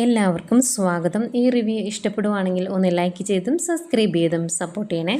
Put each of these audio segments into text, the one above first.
എല്ലാവർക്കും സ്വാഗതം. ഈ റിവ്യൂ ഇഷ്ടപ്പെടുവാണെങ്കിൽ ഒന്ന് ലൈക്ക് ചെയ്തും സബ്സ്ക്രൈബ് ചെയ്തും സപ്പോർട്ട് ചെയ്യണേ.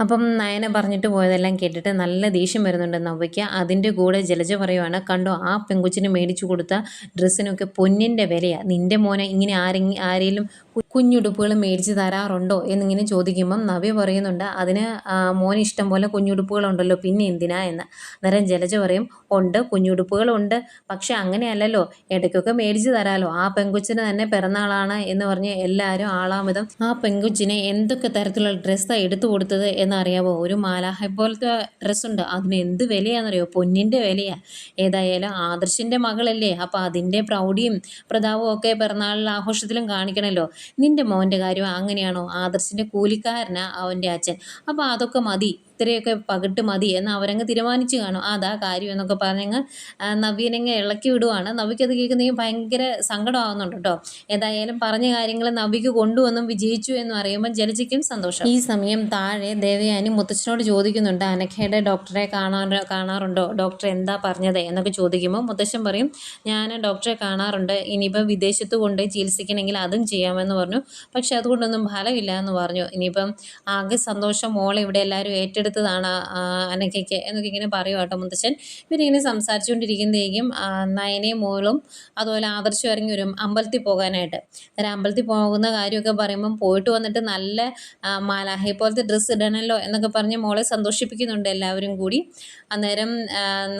അപ്പം നയന പറഞ്ഞിട്ട് പോയതെല്ലാം കേട്ടിട്ട് നല്ല ദേഷ്യം വരുന്നുണ്ട് നവ്വയ്ക്ക് അതിന്റെ കൂടെ ജലജ പറയുവാണ് കണ്ടോ ആ പെങ്കുച്ചിന് മേടിച്ചു കൊടുത്ത ഡ്രസ്സിനൊക്കെ പൊന്നിന്റെ വിലയാണ് നിന്റെ മോനെ ഇങ്ങനെ ആരെങ്കിലും ആരെങ്കിലും കുഞ്ഞുടുപ്പുകൾ മേടിച്ച് തരാറുണ്ടോ എന്നിങ്ങനെ ചോദിക്കുമ്പം നവ്യ പറയുന്നുണ്ട് അതിന് മോൻ ഇഷ്ടം പോലെ കുഞ്ഞുടുപ്പുകളുണ്ടല്ലോ പിന്നെ എന്തിനാ? എന്ന്. അന്നേരം ജലജ പറയും ഉണ്ട് കുഞ്ഞുടുപ്പുകളുണ്ട് പക്ഷെ അങ്ങനെയല്ലല്ലോ ഇടയ്ക്കൊക്കെ മേടിച്ച് തരാലോ. ആ പെങ്കുച്ചിന് തന്നെ പിറന്നാളാണ് എന്ന് പറഞ്ഞ് എല്ലാവരും ആളാമിതം. ആ പെങ്കുച്ചിനെ എന്തൊക്കെ തരത്തിലുള്ള ഡ്രസ്സാണ് എടുത്തു കൊടുത്തത് എന്നറിയാവോ? ഒരു മാലാഹ പോലത്തെ ഡ്രസ്സുണ്ട്. അതിന് എന്ത് വിലയാണെന്നറിയോ? പൊന്നിന്റെ വിലയാണ് ഏതായാലും ആദർശിന്റെ മകളല്ലേ. അപ്പോൾ അതിന്റെ പ്രൗഢിയും പ്രതാപവും ഒക്കെ പിറന്നാളിൽ ആഘോഷത്തിലും കാണിക്കണമല്ലോ നിന്റെ മോന്റെ കാര്യം അങ്ങനെയാണോ? ആദർശിന്റെ കൂലിക്കാരനാ അവന്റെ അച്ഛൻ. അപ്പോൾ അതൊക്കെ മതി. ഇത്രയൊക്കെ പകിട്ട് മതി എന്ന് അവരങ്ങ് തീരുമാനിച്ചു കാണും. അതാ കാര്യം എന്നൊക്കെ പറഞ്ഞങ്ങ് നവീനങ്ങ് ഇളക്കി വിടുവാണ്. നവിക്കത് കേൾക്കുന്നെങ്കിൽ ഭയങ്കര സങ്കടമാകുന്നുണ്ട് കേട്ടോ. ഏതായാലും പറഞ്ഞ കാര്യങ്ങൾ നവിക്ക് കൊണ്ടുവന്നും വിജയിച്ചു എന്ന് പറയുമ്പോൾ ജലജയ്ക്കും സന്തോഷം. ഈ സമയം താഴെ ദേവയാനി മുത്തച്ഛനോട് ചോദിക്കുന്നുണ്ട് അനഖയുടെ ഡോക്ടറെ കാണാൻ കാണാറുണ്ടോ? ഡോക്ടർ എന്താ പറഞ്ഞത്? എന്നൊക്കെ ചോദിക്കുമ്പോൾ മുത്തശ്ശൻ പറയും ഞാൻ ഡോക്ടറെ കാണാറുണ്ട്. ഇനിയിപ്പോൾ വിദേശത്ത് കൊണ്ടുപോയി ചികിത്സിക്കണമെങ്കിൽ അതും ചെയ്യാമെന്ന് പറഞ്ഞു. പക്ഷെ അതുകൊണ്ടൊന്നും ഫലമില്ല എന്ന് പറഞ്ഞു. ഇനിയിപ്പം ആകെ സന്തോഷം. മോളെ ഇവിടെ എല്ലാവരും ഏറ്റെടുത്തതാണ് ആ, അനക്കയ്ക്ക് എന്നൊക്കെ ഇങ്ങനെ പറയും കേട്ടോ മുത്തച്ഛൻ. ഇവരിങ്ങനെ സംസാരിച്ചുകൊണ്ടിരിക്കുന്നതേക്കും നയനയും മോളും അതുപോലെ ആദർശം ഇറങ്ങി വരും അമ്പലത്തിൽ പോകാനായിട്ട്. അന്നേരം അമ്പലത്തിൽ പോകുന്ന കാര്യമൊക്കെ പറയുമ്പം പോയിട്ട് വന്നിട്ട് നല്ല മാലാഹി പോലത്തെ ഡ്രസ്സ് ഇടണല്ലോ എന്നൊക്കെ പറഞ്ഞ് മോളെ സന്തോഷിപ്പിക്കുന്നുണ്ട് എല്ലാവരും കൂടി. അന്നേരം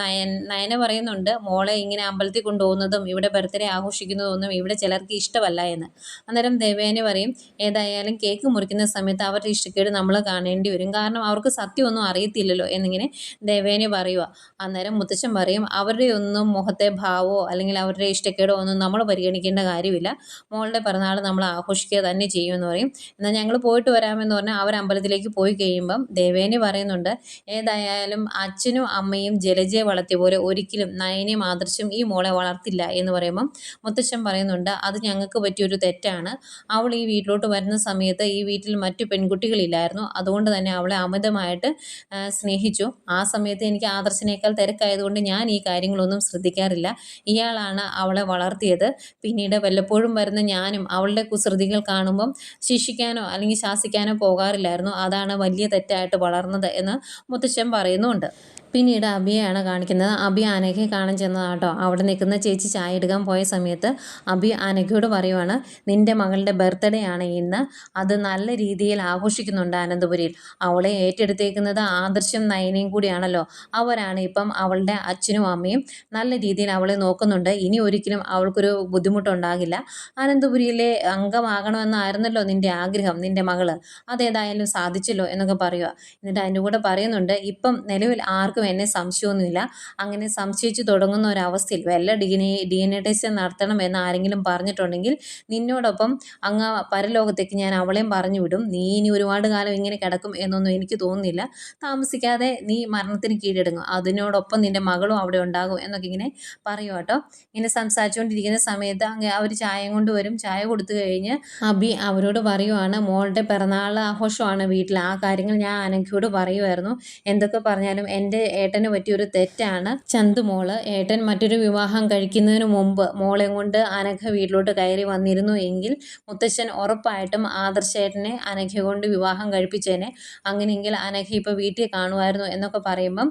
നയൻ നയന പറയുന്നുണ്ട് മോളെ ഇങ്ങനെ അമ്പലത്തിൽ കൊണ്ടുപോകുന്നതും ഇവിടെ ബർത്ത്ഡേ ആഘോഷിക്കുന്നതൊന്നും ഇവിടെ ചിലർക്ക് ഇഷ്ടമല്ല എന്ന്. അന്നേരം ദേവേനെ പറയും ഏതായാലും കേക്ക് മുറിക്കുന്ന സമയത്ത് അവരുടെ ഇഷ്ടക്കേട് നമ്മൾ കാണേണ്ടി വരും. കാരണം അവർക്ക് സത്യമൊന്നും അറിയത്തില്ലല്ലോ എന്നിങ്ങനെ ദേവേനെ പറയുക അന്നേരം മുത്തച്ഛൻ പറയും അവരുടെ ഒന്നും മുഖത്തെ ഭാവമോ അല്ലെങ്കിൽ അവരുടെ ഇഷ്ടക്കേടോ ഒന്നും നമ്മൾ പരിഗണിക്കേണ്ട കാര്യമില്ല. മോളുടെ പിറന്നാൾ നമ്മൾ ആഘോഷിക്കുക തന്നെ ചെയ്യുമെന്ന് പറയും. എന്നാൽ ഞങ്ങൾ പോയിട്ട് വരാമെന്ന് പറഞ്ഞാൽ അവർ അമ്പലത്തിലേക്ക് പോയി കഴിയുമ്പം ദേവേനെ പറയുന്നുണ്ട് ഏതായാലും അച്ഛനും അമ്മയും ജലജയെ വളർത്തിയ പോലെ ഒരിക്കലും നയനെയും ആദർശം ഈ മോളെ വളർത്തില്ല എന്ന് പറയുമ്പം മുത്തച്ഛൻ പറയുന്നുണ്ട് അത് ഞങ്ങൾക്ക് പറ്റിയൊരു തെറ്റാണ്. അവൾ ഈ വീട്ടിലോട്ട് വരുന്ന സമയത്ത് ഈ വീട്ടിൽ മറ്റു പെൺകുട്ടികളില്ലായിരുന്നു അതുകൊണ്ട് തന്നെ അവളെ അമിതമായിട്ട് ആ, സ്നേഹിച്ചു. ആ സമയത്ത് എനിക്ക് ആദർശിനേക്കാൾ തിരക്കായതുകൊണ്ട് ഞാൻ ഈ കാര്യങ്ങളൊന്നും ശ്രദ്ധിക്കാറില്ല. ഇയാളാണ് അവളെ വളർത്തിയത്. പിന്നീട് വല്ലപ്പോഴും വരുന്ന ഞാനും അവളുടെ കുസൃതികൾ കാണുമ്പം ശിക്ഷിക്കാനോ അല്ലെങ്കിൽ ശാസിക്കാനോ പോകാറില്ലായിരുന്നു. അതാണ് വലിയ തെറ്റായിട്ട് വളർന്നത് എന്ന് മുത്തശ്ശൻ പറയുന്നുമുണ്ട്. പിന്നീട് അബിയാണ് കാണിക്കുന്നത്. അബി ആനയ്ക്ക് കാണാൻ ചെന്നതാട്ടോ. അവിടെ നിൽക്കുന്ന ചേച്ചി ചായ എടുക്കാൻ പോയ സമയത്ത് അബി ആനയ്ക്കോട് പറയുവാണ് നിന്റെ മകളുടെ ബർത്ത്ഡേ ആണ് ഇന്ന്. അത് നല്ല രീതിയിൽ ആഘോഷിക്കുന്നുണ്ട് അനന്തപുരിയിൽ. അവളെ ഏറ്റെടുത്തേക്കുന്നത് ആദർശം നയനയും കൂടിയാണല്ലോ. അവരാണ് ഇപ്പം അവളുടെ അച്ഛനും അമ്മയും. നല്ല രീതിയിൽ അവളെ നോക്കുന്നുണ്ട്. ഇനി ഒരിക്കലും അവൾക്കൊരു ബുദ്ധിമുട്ടുണ്ടാകില്ല. അനന്തപുരിയിലെ അംഗമാകണമെന്നായിരുന്നല്ലോ നിന്റെ ആഗ്രഹം നിന്റെ മകൾ. അതേതായാലും സാധിച്ചല്ലോ എന്നൊക്കെ പറയുക എന്നിട്ട് അതിന്റെ കൂടെ പറയുന്നുണ്ട് ഇപ്പം നിലവിൽ ആർക്കും എന്നെ സംശയമൊന്നുമില്ല. അങ്ങനെ സംശയിച്ച് തുടങ്ങുന്ന ഒരവസ്ഥയിൽ വല്ല D N A D N A test നടത്തണം എന്ന് ആരെങ്കിലും പറഞ്ഞിട്ടുണ്ടെങ്കിൽ നിന്നോടൊപ്പം അങ്ങ് പരലോകത്തേക്ക് ഞാൻ അവളെയും പറഞ്ഞു വിടും. നീ ഇനി ഒരുപാട് കാലം ഇങ്ങനെ കിടക്കും എന്നൊന്നും എനിക്ക് തോന്നുന്നില്ല. താമസിക്കാതെ നീ മരണത്തിന് കീഴടങ്ങും. അതിനോടൊപ്പം നിന്റെ മകളും അവിടെ ഉണ്ടാകും എന്നൊക്കെ ഇങ്ങനെ പറയും കേട്ടോ. ഇങ്ങനെ സംസാരിച്ചുകൊണ്ടിരിക്കുന്ന സമയത്ത് അങ്ങ് അവർ ചായ കൊണ്ടുവരും ചായ കൊടുത്തു കഴിഞ്ഞ് അബി അവരോട് പറയുവാണ് മോളുടെ പിറന്നാൾ ആഘോഷമാണ് വീട്ടിൽ. ആ കാര്യങ്ങൾ ഞാൻ അനഘയോട് പറയുമായിരുന്നു എന്തൊക്കെ പറഞ്ഞാലും എന്റെ ഏട്ടന് പറ്റിയൊരു തെറ്റാണ്. ചന്തു മോൾ ഏട്ടൻ മറ്റൊരു വിവാഹം കഴിക്കുന്നതിന് മുമ്പ് മോളെ കൊണ്ട് അനഘ വീട്ടിലോട്ട് കയറി വന്നിരുന്നു എങ്കിൽ മുത്തശ്ശൻ ഉറപ്പായിട്ടും ആദർശേട്ടനെ അനഘ കൊണ്ട് വിവാഹം കഴിപ്പിച്ചേനെ. അങ്ങനെയെങ്കിൽ അനഘ ഇപ്പോൾ വീട്ടിൽ കാണുമായിരുന്നു എന്നൊക്കെ പറയുമ്പം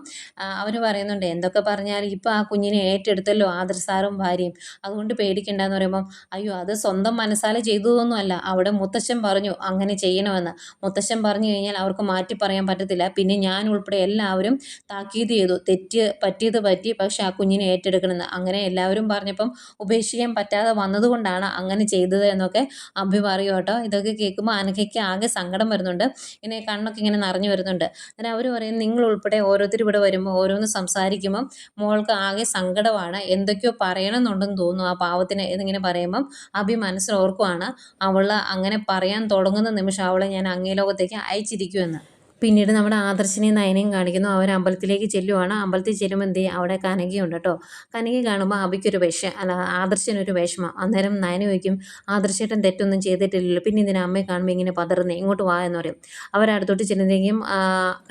അവർ പറയുന്നുണ്ട് എന്തൊക്കെ പറഞ്ഞാൽ ഇപ്പോൾ ആ കുഞ്ഞിനെ ഏറ്റെടുത്തല്ലോ ആദർ സാറും ഭാര്യയും. അതുകൊണ്ട് പേടിക്കണ്ടെന്ന് പറയുമ്പം അയ്യോ അത് സ്വന്തം മനസ്സാലെ ചെയ്തതൊന്നുമല്ല. അവിടെ മുത്തശ്ശൻ പറഞ്ഞു അങ്ങനെ ചെയ്യണമെന്ന്. മുത്തശ്ശൻ പറഞ്ഞു കഴിഞ്ഞാൽ അവർക്ക് മാറ്റി പറയാൻ പറ്റത്തില്ല. പിന്നെ ഞാൻ ഉൾപ്പെടെ എല്ലാവരും താക്കീത് ചെയ്തു. തെറ്റ് പറ്റിയത് പറ്റി പക്ഷേ ആ കുഞ്ഞിനെ ഏറ്റെടുക്കണമെന്ന്. അങ്ങനെ എല്ലാവരും പറഞ്ഞപ്പം ഉപേക്ഷിക്കാൻ പറ്റാതെ വന്നതുകൊണ്ടാണ് അങ്ങനെ ചെയ്തത് എന്നൊക്കെ അഭി പറയും കേട്ടോ. ഇതൊക്കെ കേൾക്കുമ്പോൾ അനഘയ്ക്ക് ആകെ സങ്കടം വരുന്നുണ്ട്. ഇങ്ങനെ കണ്ണൊക്കെ ഇങ്ങനെ നിറഞ്ഞു വരുന്നുണ്ട്. അങ്ങനെ അവർ പറയും നിങ്ങൾ ഉൾപ്പെടെ ഓരോരുത്തർ ഇവിടെ വരുമ്പോൾ ഓരോന്ന് സംസാരിക്കുമ്പം മോൾക്ക് ആകെ സങ്കടമാണ്. എന്തൊക്കെയോ പറയണമെന്നുണ്ടെന്ന് തോന്നുന്നു ആ പാവത്തിന് എന്നിങ്ങനെ പറയുമ്പം അഭി മനസ്സിലോർക്കുവാണ് അവൾ അങ്ങനെ പറയാൻ തുടങ്ങുന്ന നിമിഷം അവളെ ഞാൻ അങ്ങേ ലോകത്തേക്ക് അയച്ചിരിക്കുമെന്ന്. പിന്നീട് നമ്മുടെ ആദർശിനെയും നയനെയും കാണിക്കുന്നു. അവർ അമ്പലത്തിലേക്ക് ചെല്ലുവാണ്. അമ്പലത്തിൽ ചെല്ലുമ്പോൾ എന്ത്? ചെയ്യും അവിടെ കനകയുണ്ട് കേട്ടോ കനക കാണുമ്പോൾ അബിക്കൊരു വിഷ അല്ല ആദർശനൊരു വിഷമം. അന്നേരം നയന ചോദിക്കും ആദർശേട്ടൻ തെറ്റൊന്നും ചെയ്തിട്ടില്ലല്ലോ. പിന്നെ ഇതിനെ അമ്മയെ കാണുമ്പോൾ ഇങ്ങനെ പതറുന്നേ? ഇങ്ങോട്ട് വാ എന്ന് പറയും. അവരടുത്തോട്ട് ചെല്ലുന്നതെങ്കിലും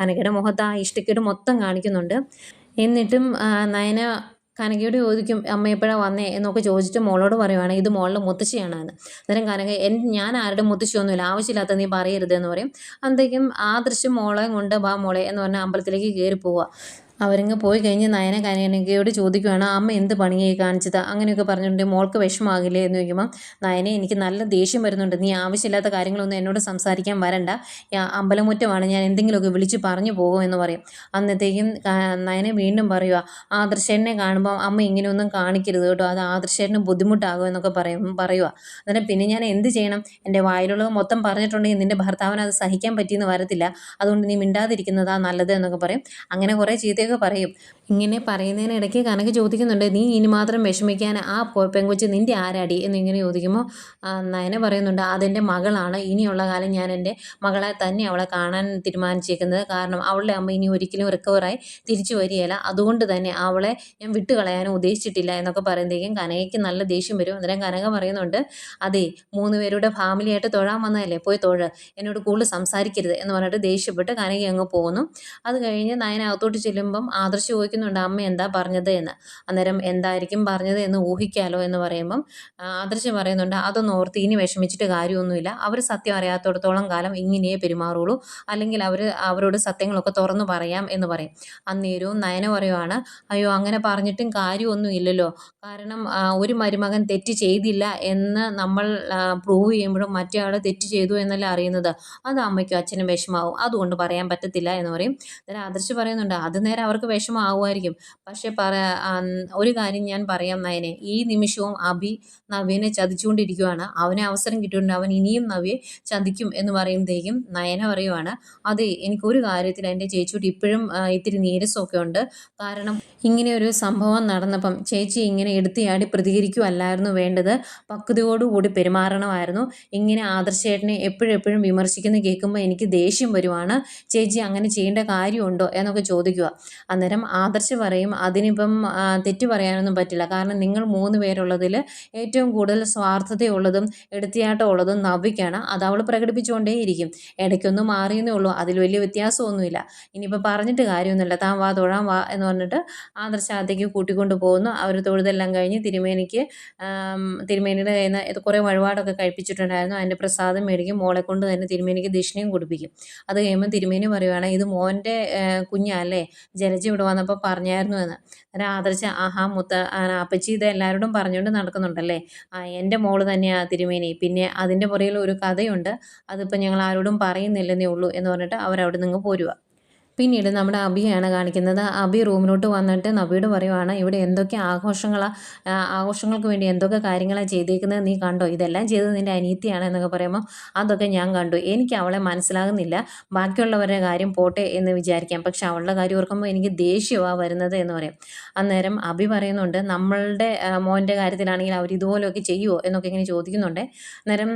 കനകയുടെ മുഖത്ത് ആ ഇഷ്ടക്കേട് മൊത്തം കാണിക്കുന്നുണ്ട്. എന്നിട്ടും നയന കനകയോട് ചോദിക്കും അമ്മ എപ്പോഴാണ് വന്നേ? എന്നൊക്കെ ചോദിച്ചിട്ട് മോളോട് പറയുവാണ് ഇത് മോളുടെ മുത്തശ്ശിയാണ് എന്ന്. അന്നേരം കനക എൻ ഞാൻ ആരുടെ മുത്തശ്ശിയൊന്നുമില്ല ആവശ്യമില്ലാത്ത നീ പറയരുത് എന്ന് പറയും. അന്നേക്കും ആ ദൃശ്യം മോളെ കൊണ്ട് വാ മോളെ എന്ന് പറഞ്ഞാൽ അമ്പലത്തിലേക്ക് കയറി പോവുക അവരിങ്ങ് പോയി കഴിഞ്ഞ് നയന കനകയോട് ചോദിക്കുകയാണ് അമ്മ എന്ത് പണിയായി കാണിച്ചത്? അങ്ങനെയൊക്കെ പറഞ്ഞിട്ടുണ്ട് മോൾക്ക് വിഷമാകില്ലേ എന്ന് ചോദിക്കുമ്പോൾ നയനെ എനിക്ക് നല്ല ദേഷ്യം വരുന്നുണ്ട്. നീ ആവശ്യമില്ലാത്ത കാര്യങ്ങളൊന്നും എന്നോട് സംസാരിക്കാൻ വരണ്ട. അമ്പലമുറ്റമാണ്. ഞാൻ എന്തെങ്കിലുമൊക്കെ വിളിച്ച് പറഞ്ഞു പോകും എന്ന് പറയും. അന്നത്തേക്കും നയനെ നയന വീണ്ടും പറയുക ആദർശനെ കാണുമ്പോൾ അമ്മ ഇങ്ങനെയൊന്നും കാണിക്കരുത് കേട്ടോ. അത് ആദർശനും ബുദ്ധിമുട്ടാകും എന്നൊക്കെ പറയും പറയുക അന്നേരം പിന്നെ ഞാൻ എന്ത് ചെയ്യണം? എന്റെ വായിലുള്ളത് മൊത്തം പറഞ്ഞിട്ടുണ്ടെങ്കിൽ നിന്റെ ഭർത്താവിന് അത് സഹിക്കാൻ പറ്റിയെന്ന് വരത്തില്ല. അതുകൊണ്ട് നീ മിണ്ടാതിരിക്കുന്നതാ നല്ലത് എന്നൊക്കെ പറയും. അങ്ങനെ കുറേ ചീത്തയൊക്കെ പറയും. ഇങ്ങനെ പറയുന്നതിനിടയ്ക്ക് കനക ചോദിക്കുന്നുണ്ട് നീ ഇനി മാത്രം വിഷമിക്കാൻ ആ പെങ്കൊച്ച് നിന്റെ ആരാടി? എന്നിങ്ങനെ ചോദിക്കുമ്പോൾ നയന പറയുന്നുണ്ട് അതെന്റെ മകളാണ്. ഇനിയുള്ള കാലം ഞാൻ എന്റെ മകളെ തന്നെ അവളെ കാണാൻ തീരുമാനിച്ചേക്കുന്നത്. കാരണം അവളുടെ അമ്മ ഇനി ഒരിക്കലും റിക്കവറായി തിരിച്ചു വരികയില്ല. അതുകൊണ്ട് തന്നെ അവളെ ഞാൻ വിട്ടുകളയാനും ഉദ്ദേശിച്ചിട്ടില്ല എന്നൊക്കെ പറയുമ്പോഴേക്കും കനകയ്ക്ക് നല്ല ദേഷ്യം വരും. അന്നേരം കനക പറയുന്നുണ്ട് അതെ മൂന്ന് പേരുടെ ഫാമിലിയായിട്ട് തൊഴാൻ വന്നതല്ലേ? പോയി തൊഴ്. എന്നോട് കൂടുതൽ സംസാരിക്കരുത് എന്ന് പറഞ്ഞിട്ട് ദേഷ്യപ്പെട്ട് കനക അങ്ങ് പോകുന്നു അത് കഴിഞ്ഞ് നയന അകത്തോട്ട് ചെല്ലുമ്പം ആദർശ് ചോദിക്കുന്നുണ്ട് അമ്മ എന്താ പറഞ്ഞത് എന്ന്? അന്നേരം എന്തായിരിക്കും പറഞ്ഞത് എന്ന് ഊഹിക്കാലോ എന്ന് പറയുമ്പം ആദർശ് പറയുന്നുണ്ട് അതൊന്നും ഓർത്ത് ഇനി വിഷമിച്ചിട്ട് കാര്യമൊന്നുമില്ല. അവർ സത്യം അറിയാത്തിടത്തോളം കാലം ഇങ്ങനെയേ പെരുമാറുള്ളൂ. അല്ലെങ്കിൽ അവർ അവരോട് സത്യങ്ങളൊക്കെ തുറന്നു പറയാം എന്ന് പറയും. അന്നേരവും നയന പറയുവാണ് അയ്യോ അങ്ങനെ പറഞ്ഞിട്ടും കാര്യമൊന്നും ഇല്ലല്ലോ. കാരണം ഒരു മരുമകൻ തെറ്റ് ചെയ്തില്ല എന്ന് നമ്മൾ പ്രൂവ് ചെയ്യുമ്പോഴും മറ്റേ ആൾ തെറ്റ് ചെയ്തു എന്നല്ല അറിയുന്നത്? അത് അമ്മയ്ക്കും അച്ഛനും വിഷമാവും. അതുകൊണ്ട് പറയാൻ പറ്റത്തില്ല എന്ന് പറയും. അന്നേരം ആദർശ് പറയുന്നുണ്ട് അത് അവർക്ക് വിഷമാവുമായിരിക്കും പക്ഷെ പറ ഒരു കാര്യം ഞാൻ പറയാം നയനെ. ഈ നിമിഷവും അഭി നവ്യനെ ചതിച്ചുകൊണ്ടിരിക്കുകയാണ് അവന് അവസരം കിട്ടിയിട്ടുണ്ട്. അവൻ ഇനിയും നവ്യെ ചതിക്കും എന്ന് പറയുമ്പോഴത്തേക്കും നയന പറയുവാണ് അതെ എനിക്കൊരു കാര്യത്തിൽ എന്റെ ചേച്ചിയോട് ഇപ്പോഴും ഇത്തിരി നീരസമൊക്കെ ഉണ്ട്. കാരണം ഇങ്ങനെ ഒരു സംഭവം നടന്നപ്പം ചേച്ചി ഇങ്ങനെ എടുത്തിയാടി പ്രതികരിക്കുമല്ലായിരുന്നു വേണ്ടത്. പക്വതയോടുകൂടി പെരുമാറണമായിരുന്നു. ഇങ്ങനെ ആദർശേട്ടനെ എപ്പോഴെപ്പോഴും എപ്പോഴും വിമർശിക്കുന്ന കേൾക്കുമ്പോൾ എനിക്ക് ദേഷ്യം വരുവാണ്. ചേച്ചി അങ്ങനെ ചെയ്യേണ്ട കാര്യമുണ്ടോ? എന്നൊക്കെ ചോദിക്കുക. അന്നേരം ആദർശ് പറയും അതിനിപ്പം തെറ്റു പറയാനൊന്നും പറ്റില്ല. കാരണം നിങ്ങൾ മൂന്ന് പേരുള്ളതിൽ ഏറ്റവും കൂടുതൽ സ്വാർത്ഥതയുള്ളതും എടുത്തിയാട്ടമുള്ളതും നവ്യക്കാണ് അത് അവൾ പ്രകടിപ്പിച്ചുകൊണ്ടേയിരിക്കും. ഇടയ്ക്കൊന്നും മാറിയെന്നേ ഉള്ളൂ. അതിൽ വലിയ വ്യത്യാസമൊന്നുമില്ല. ഇനിയിപ്പോൾ പറഞ്ഞിട്ട് കാര്യമൊന്നുമില്ല. താൻ വാ തൊഴാൻ വാ എന്ന് പറഞ്ഞിട്ട് ആദർശാത്തേക്ക് കൂട്ടിക്കൊണ്ട് പോകുന്നു. അവർ തൊഴുതെല്ലാം കഴിഞ്ഞ് തിരുമേനിക്ക് തിരുമേനിയുടെ കയ്യിൽ നിന്ന് കുറേ വഴിപാടൊക്കെ കഴിപ്പിച്ചിട്ടുണ്ടായിരുന്നു. അതിന്റെ പ്രസാദം മേടിക്കും. മോളെ കൊണ്ട് തന്നെ തിരുമേനിക്ക് ദക്ഷിണയും കുടിപ്പിക്കും. അത് കഴിയുമ്പോൾ തിരുമേനി പറയുവാണെങ്കിൽ ഇത് മോന്റെ കുഞ്ഞല്ലേ? ജലജ ഇവിടെ വന്നപ്പോൾ പറഞ്ഞായിരുന്നു എന്ന്. അന്നേരം ആദർശ ആഹാ മുത്ത അപ്പച്ചി ഇത് എല്ലാവരോടും പറഞ്ഞുകൊണ്ട് നടക്കുന്നുണ്ടല്ലേ? ആ എന്റെ മോൾ തന്നെയാണ് തിരുമേനി. പിന്നെ അതിന്റെ പുറകിൽ ഒരു കഥയുണ്ട്. അതിപ്പോൾ ഞങ്ങൾ ആരോടും പറയുന്നില്ലെന്നേ ഉള്ളൂ എന്ന് പറഞ്ഞിട്ട് അവരവിടെ നിന്ന് പോരുക പിന്നീട് നമ്മുടെ അബിയാണ് കാണിക്കുന്നത്. അബി റൂമിലോട്ട് വന്നിട്ട് നബിയോട് പറയുവാണ് ഇവിടെ എന്തൊക്കെ ആഘോഷങ്ങളാണ് ആഘോഷങ്ങൾക്ക് വേണ്ടി എന്തൊക്കെ കാര്യങ്ങളാണ് ചെയ്തേക്കുന്നത് നീ കണ്ടോ? ഇതെല്ലാം ചെയ്തത് നിന്റെ അനിയത്തിയാണ് എന്നൊക്കെ പറയുമ്പോൾ അതൊക്കെ ഞാൻ കണ്ടു. എനിക്ക് അവളെ മനസ്സിലാകുന്നില്ല. ബാക്കിയുള്ളവരുടെ കാര്യം പോട്ടെ എന്ന് വിചാരിക്കാം. പക്ഷെ അവളുടെ കാര്യം ഓർക്കുമ്പോൾ എനിക്ക് ദേഷ്യമാണ് വരുന്നത് എന്ന് പറയും. അന്നേരം അബി പറയുന്നുണ്ട് നമ്മളുടെ മോന്റെ കാര്യത്തിലാണെങ്കിൽ അവർ ഇതുപോലെയൊക്കെ ചെയ്യുമോ എന്നൊക്കെ ഇങ്ങനെ ചോദിക്കുന്നുണ്ട്. അന്നേരം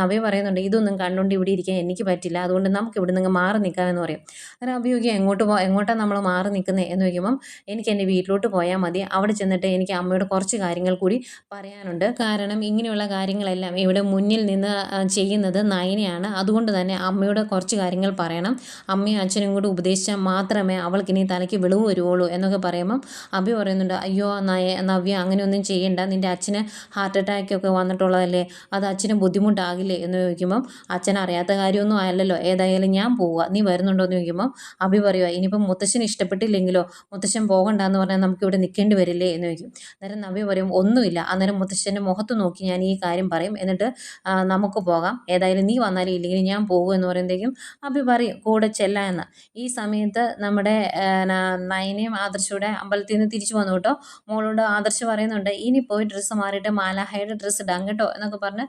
നബി പറയുന്നുണ്ട് ഇതൊന്നും കണ്ടുകൊണ്ട് ഇവിടെ ഇരിക്കാൻ എനിക്ക് പറ്റില്ല. അതുകൊണ്ട് നമുക്ക് ഇവിടെ നിന്ന് മാറി നിൽക്കാമെന്ന് പറയും. അന്നേരം അബി ചോദിക്കും എങ്ങോട്ട് പോ എങ്ങോട്ടാണ് നമ്മൾ മാറി നിൽക്കുന്നത് എന്ന് ചോദിക്കുമ്പം എനിക്ക് എന്റെ വീട്ടിലോട്ട് പോയാൽ മതി. അവിടെ ചെന്നിട്ട് എനിക്ക് അമ്മയോട് കുറച്ച് കാര്യങ്ങൾ കൂടി പറയാനുണ്ട്. കാരണം ഇങ്ങനെയുള്ള കാര്യങ്ങളെല്ലാം ഇവിടെ മുന്നിൽ നിന്ന് ചെയ്യുന്നത് നയനയാണ്. അതുകൊണ്ട് തന്നെ അമ്മയോട് കുറച്ച് കാര്യങ്ങൾ പറയണം. അമ്മയും അച്ഛനും കൂടി ഉപദേശിച്ചാൽ മാത്രമേ അവൾക്ക് ഇനി തലയ്ക്ക് വെളിവ് വരുവുള്ളൂ എന്നൊക്കെ പറയുമ്പം അഭി പറയുന്നുണ്ട് അയ്യോ നയ നവ്യ അങ്ങനെയൊന്നും ചെയ്യണ്ട. നിന്റെ അച്ഛന് ഹാർട്ട് അറ്റാക്ക് ഒക്കെ വന്നിട്ടുള്ളതല്ലേ? അത് അച്ഛന് ബുദ്ധിമുട്ടാകില്ലേ? എന്ന് ചോദിക്കുമ്പം അച്ഛൻ അറിയാത്ത കാര്യമൊന്നും അല്ലല്ലോ. ഏതായാലും ഞാൻ പോവുക നീ വരുന്നുണ്ടോ? എന്ന് ചോദിക്കുമ്പം അഭി പറയുക ഇനിയിപ്പം മുത്തശ്ശന് ഇഷ്ടപ്പെട്ടില്ലെങ്കിലോ മുത്തശ്ശൻ പോകണ്ട എന്ന് പറഞ്ഞാൽ നമുക്ക് ഇവിടെ നിൽക്കേണ്ടി വരില്ലേ? എന്ന് ചോദിക്കും. അന്നേരം നവ്യ പറയും ഒന്നുമില്ല. അന്നേരം മുത്തശ്ശന്റെ മുഖത്ത് നോക്കി ഞാൻ ഈ കാര്യം പറയും. എന്നിട്ട് നമുക്ക് പോകാം. ഏതായാലും നീ വന്നാലും ഇല്ലെങ്കിൽ ഞാൻ പോകും. എന്ന് പറയുമ്പോഴത്തേക്കും അബി പറയും കൂടെ ചെല്ലാം എന്ന്. ഈ സമയത്ത് നമ്മുടെ നയനയും ആദർശയുടെ അമ്പലത്തിൽ നിന്ന് തിരിച്ചു വന്നു കേട്ടോ. മോളോട് ആദർശ് പറയുന്നുണ്ട് ഇനി പോയി ഡ്രസ്സ് മാറിയിട്ട് മാലാഹയുടെ ഡ്രസ്സ് ഇടാം കേട്ടോ എന്നൊക്കെ പറഞ്ഞ്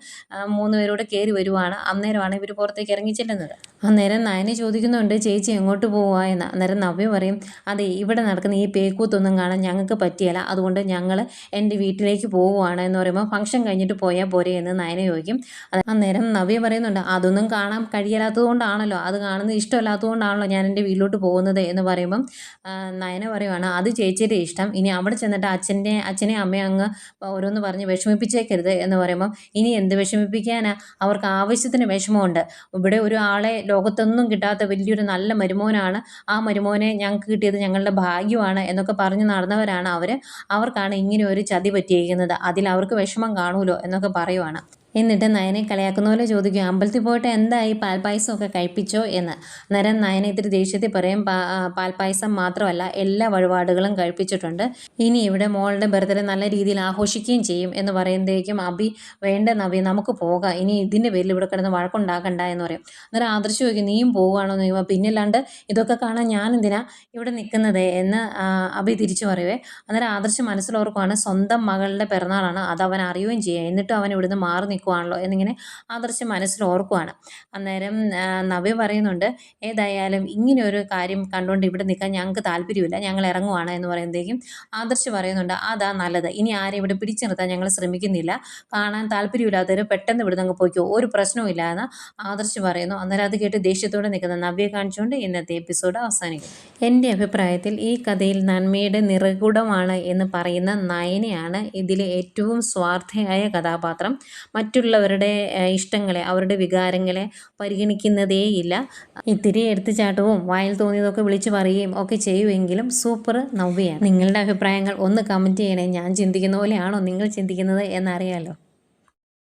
മൂന്ന് പേരോട് കയറി വരുവാണ്. അന്നേരമാണ് ഇവർ പുറത്തേക്ക് ഇറങ്ങി ചെല്ലുന്നത്. അന്നേരം നയനെ ചോദിക്കുന്നുണ്ട് ചേച്ചി എങ്ങോട്ട് പോവുക എന്ന് അന്നേരം നവ്യ പറയും അതെ ഇവിടെ നടക്കുന്ന ഈ പേക്കൂത്തൊന്നും കാണാൻ ഞങ്ങൾക്ക് പറ്റിയല്ല. അതുകൊണ്ട് ഞങ്ങൾ എന്റെ വീട്ടിലേക്ക് പോവുകയാണ്. എന്ന് പറയുമ്പോൾ ഫംഗ്ഷൻ കഴിഞ്ഞിട്ട് പോയാൽ പോരെ എന്ന് നയന ചോദിക്കും. അന്നേരം നവ്യ പറയുന്നുണ്ട് അതൊന്നും കാണാൻ കഴിയാത്തത് കൊണ്ടാണല്ലോ അത് കാണുന്നത് ഇഷ്ടമല്ലാത്തതുകൊണ്ടാണല്ലോ ഞാൻ എന്റെ വീട്ടിലോട്ട് പോകുന്നത്. എന്ന് പറയുമ്പം നയന പറയുവാണ് അത് ചേച്ചിയുടെ ഇഷ്ടം. ഇനി അവിടെ ചെന്നിട്ട് അച്ഛന്റെ അച്ഛനെ അമ്മയെ അങ്ങ് ഓരോന്ന് പറഞ്ഞ് വിഷമിപ്പിച്ചേക്കരുത്. എന്ന് പറയുമ്പം ഇനി എന്ത് വിഷമിപ്പിക്കാനാ? അവർക്ക് ആവശ്യത്തിന് വിഷമമുണ്ട്. ഇവിടെ ഒരു ആളെ ലോകത്തൊന്നും കിട്ടാത്ത വലിയൊരു നല്ല മരുമോനാണ് ആ മരുമോനെ ഞങ്ങൾക്ക് കിട്ടിയത് ഞങ്ങളുടെ ഭാഗ്യമാണ് എന്നൊക്കെ പറഞ്ഞ് നടന്നവരാണ് അവർ അവർക്കാണ് ഇങ്ങനെ ഒരു ചതി പറ്റിയിരിക്കുന്നത്. അതിൽ അവർക്ക് വിഷമം കാണുമല്ലോ എന്നൊക്കെ പറയുവാണ്. എന്നിട്ട് നയനെ കളിയാക്കുന്ന പോലെ ചോദിക്കും അമ്പലത്തിൽ പോയിട്ട് എന്തായി? പാൽപ്പായസമൊക്കെ കഴിപ്പിച്ചോ? എന്ന്. അന്നേരം നയന ഇത്തിരി ദേഷ്യത്തിൽ പറയും "പാ- ആ, പാൽപ്പായസം മാത്രമല്ല എല്ലാ വഴിപാടുകളും കഴിപ്പിച്ചിട്ടുണ്ട്. ഇനി ഇവിടെ മോളുടെ ബർത്ത്ഡേ നല്ല രീതിയിൽ ആഘോഷിക്കുകയും ചെയ്യും. എന്ന് പറയുമ്പോഴേക്കും അഭി വേണ്ട നവി നമുക്ക് പോകാം. ഇനി ഇതിന്റെ പേരിൽ ഇവിടെ കിടന്ന് വഴക്കുണ്ടാക്കണ്ട. എന്ന് പറയും. അന്നേരം ആദർശ് ചോദിക്കും നീയും പോവുകയാണോ? എന്ന് ചോദിക്കുമ്പോൾ പിന്നല്ലാണ്ട് ഇതൊക്കെ കാണാൻ ഞാൻ എന്തിനാ ഇവിടെ നിൽക്കുന്നത്? എന്ന് അഭി തിരിച്ചു പറയുവേ. അന്നേരം ആദർശ് മനസ്സിലോർക്കുവാണ് സ്വന്തം മകളുടെ പിറന്നാളാണ് അത് അവൻ അറിയുകയും ചെയ്യുക. എന്നിട്ടും അവൻ ഇവിടുന്ന് മാറി നിൽക്കുവാണല്ലോ എന്നിങ്ങനെ ആദർശ് മനസ്സിൽ ഓർക്കുവാണ്. അന്നേരം നവ്യ പറയുന്നുണ്ട് ഏതായാലും ഇങ്ങനെ ഒരു കാര്യം കണ്ടുകൊണ്ട് ഇവിടെ നിൽക്കാൻ ഞങ്ങൾക്ക് താല്പര്യമില്ല. ഞങ്ങൾ ഇറങ്ങുവാണ് എന്ന് പറയുമ്പോഴേക്കും ആദർശ് പറയുന്നുണ്ട് അതാ നല്ലത്. ഇനി ആരെ ഇവിടെ പിടിച്ചു നിർത്താൻ ഞങ്ങൾ ശ്രമിക്കുന്നില്ല. കാണാൻ താല്പര്യമില്ലാത്തവർ പെട്ടെന്ന് ഇവിടെ അങ്ങ് പോയിക്കോ. ഒരു പ്രശ്നവുമില്ല എന്ന് ആദർശ് പറയുന്നു. അന്നേരം അത് കേട്ട് ദേഷ്യത്തോടെ നിൽക്കുന്ന നവ്യെ കാണിച്ചുകൊണ്ട് ഇന്നത്തെ എപ്പിസോഡ് അവസാനിക്കും. എന്റെ അഭിപ്രായത്തിൽ ഈ കഥയിൽ നന്മയുടെ നിറകുടമാണ് എന്ന് പറയുന്ന നയനയാണ് ഇതിലെ ഏറ്റവും സ്വാർത്ഥയായ കഥാപാത്രം. മറ്റുള്ളവരുടെ ഇഷ്ടങ്ങളെ അവരുടെ വികാരങ്ങളെ പരിഗണിക്കുന്നതേയില്ല. ഇത്തിരി എടുത്തുചാട്ടവും വായിൽ തോന്നിയതൊക്കെ വിളിച്ചു പറയുകയും ഒക്കെ ചെയ്യുമെങ്കിലും സൂപ്പർ നവ്യയാണ്. നിങ്ങളുടെ അഭിപ്രായങ്ങൾ ഒന്ന് കമന്റ് ചെയ്യണേ. ഞാൻ ചിന്തിക്കുന്ന പോലെയാണോ നിങ്ങൾ ചിന്തിക്കുന്നത് എന്നറിയാലോ.